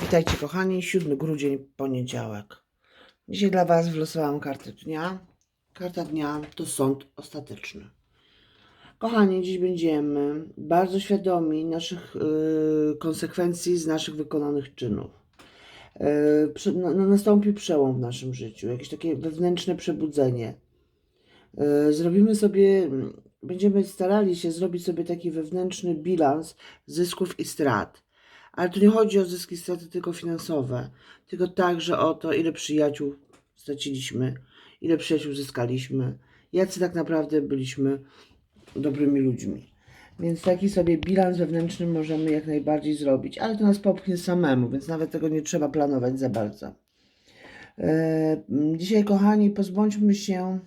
Witajcie kochani, 7 grudzień, poniedziałek. Dzisiaj dla Was wylosowałam kartę dnia. Karta dnia to sąd ostateczny. Kochani, dziś będziemy bardzo świadomi naszych y, konsekwencji z naszych wykonanych czynów. Y, prze, no, nastąpi przełom w naszym życiu, jakieś takie wewnętrzne przebudzenie. Y, zrobimy sobie, będziemy starali się zrobić sobie taki wewnętrzny bilans zysków i strat. Ale tu nie chodzi o zyski straty tylko finansowe, tylko także o to, ile przyjaciół straciliśmy, ile przyjaciół zyskaliśmy, jacy tak naprawdę byliśmy dobrymi ludźmi. Więc taki sobie bilans wewnętrzny możemy jak najbardziej zrobić, ale to nas popchnie samemu, więc nawet tego nie trzeba planować za bardzo. E, Dzisiaj, kochani, pozbądźmy się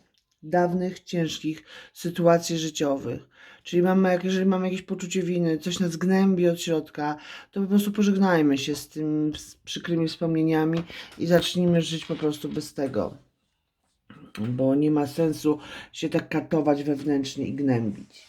dawnych, ciężkich sytuacji życiowych. Czyli mamy, jak- jeżeli mamy jakieś poczucie winy, coś nas gnębi od środka, to po prostu pożegnajmy się z tym z przykrymi wspomnieniami i zacznijmy żyć po prostu bez tego. Bo nie ma sensu się tak katować wewnętrznie i gnębić.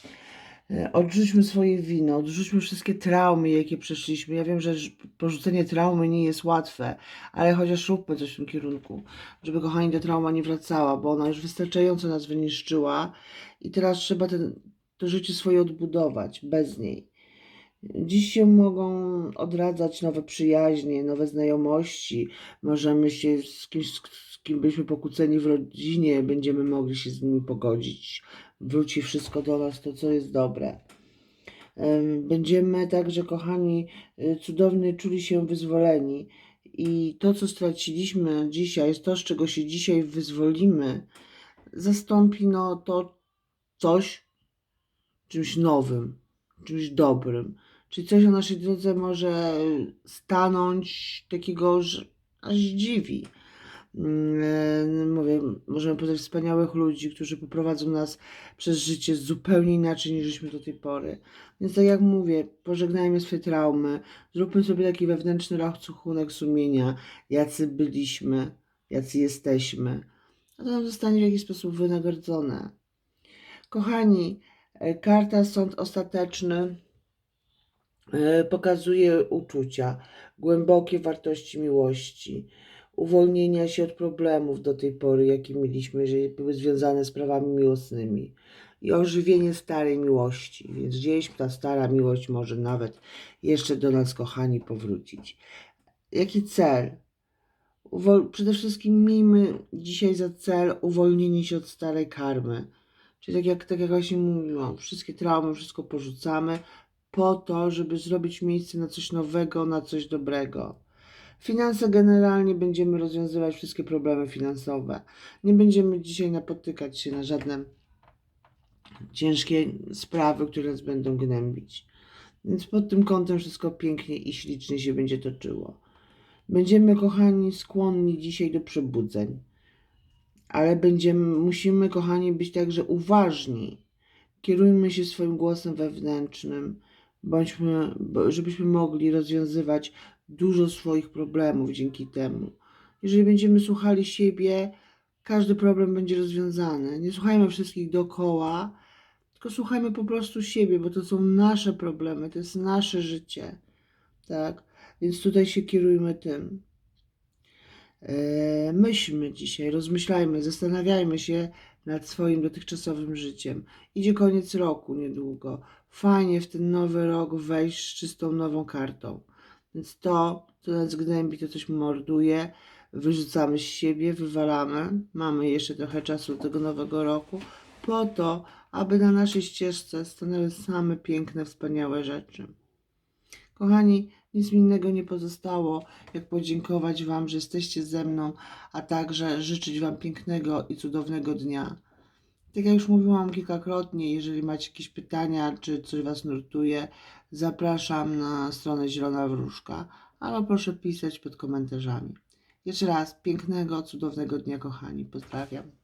E, Odrzućmy swoje winy, odrzućmy wszystkie traumy, jakie przeszliśmy. Ja wiem, że porzucenie traumy nie jest łatwe, ale chociaż róbmy coś w tym kierunku, żeby kochani ta trauma nie wracała, bo ona już wystarczająco nas wyniszczyła i teraz trzeba ten, to życie swoje odbudować bez niej. Dziś się mogą odradzać nowe przyjaźnie, nowe znajomości. Możemy się z kimś, z kim byliśmy pokłóceni w rodzinie, będziemy mogli się z nimi pogodzić. Wróci wszystko do nas, to co jest dobre. Em, Będziemy także, kochani, y, cudownie czuli się wyzwoleni. I to, co straciliśmy dzisiaj, to, z czego się dzisiaj wyzwolimy, zastąpi no, to coś czymś nowym, czymś dobrym. Czyli coś na naszej drodze może stanąć takiego, że aż dziwi. Mm, Mówię, możemy poznać wspaniałych ludzi, którzy poprowadzą nas przez życie zupełnie inaczej niż żeśmy do tej pory. Więc tak jak mówię, pożegnajmy swoje traumy, zróbmy sobie taki wewnętrzny rachunek sumienia, jacy byliśmy, jacy jesteśmy. A to nam zostanie w jakiś sposób wynagrodzone. Kochani, e, karta sąd ostateczny e, pokazuje uczucia, głębokie wartości miłości, uwolnienia się od problemów do tej pory, jakie mieliśmy, jeżeli były związane z prawami miłosnymi i ożywienie starej miłości. Więc gdzieś ta stara miłość może nawet jeszcze do nas, kochani, powrócić. Jaki cel? Uwol- Przede wszystkim miejmy dzisiaj za cel uwolnienie się od starej karmy. Czyli tak jak, tak jak właśnie mówiłam, wszystkie traumy, wszystko porzucamy po to, żeby zrobić miejsce na coś nowego, na coś dobrego. Finanse generalnie będziemy rozwiązywać wszystkie problemy finansowe. Nie będziemy dzisiaj napotykać się na żadne ciężkie sprawy, które nas będą gnębić. Więc pod tym kątem wszystko pięknie i ślicznie się będzie toczyło. Będziemy, kochani, skłonni dzisiaj do przebudzeń, ale będziemy, musimy, kochani, być także uważni. Kierujmy się swoim głosem wewnętrznym, bądźmy, żebyśmy mogli rozwiązywać dużo swoich problemów dzięki temu. Jeżeli będziemy słuchali siebie, każdy problem będzie rozwiązany. Nie słuchajmy wszystkich dookoła, tylko słuchajmy po prostu siebie, bo to są nasze problemy, to jest nasze życie. Tak? Więc tutaj się kierujmy tym. E, Myślmy dzisiaj, rozmyślajmy, zastanawiajmy się nad swoim dotychczasowym życiem. Idzie koniec roku niedługo. Fajnie w ten nowy rok wejść z czystą nową kartą. Więc to, co nas gnębi, to coś morduje, wyrzucamy z siebie, wywalamy. Mamy jeszcze trochę czasu do tego nowego roku, po to, aby na naszej ścieżce stanęły same piękne, wspaniałe rzeczy. Kochani, nic mi innego nie pozostało, jak podziękować Wam, że jesteście ze mną, a także życzyć Wam pięknego i cudownego dnia. Tak jak już mówiłam kilkakrotnie, jeżeli macie jakieś pytania, czy coś Was nurtuje, zapraszam na stronę Zielona Wróżka, albo proszę pisać pod komentarzami. Jeszcze raz, pięknego, cudownego dnia, kochani. Pozdrawiam.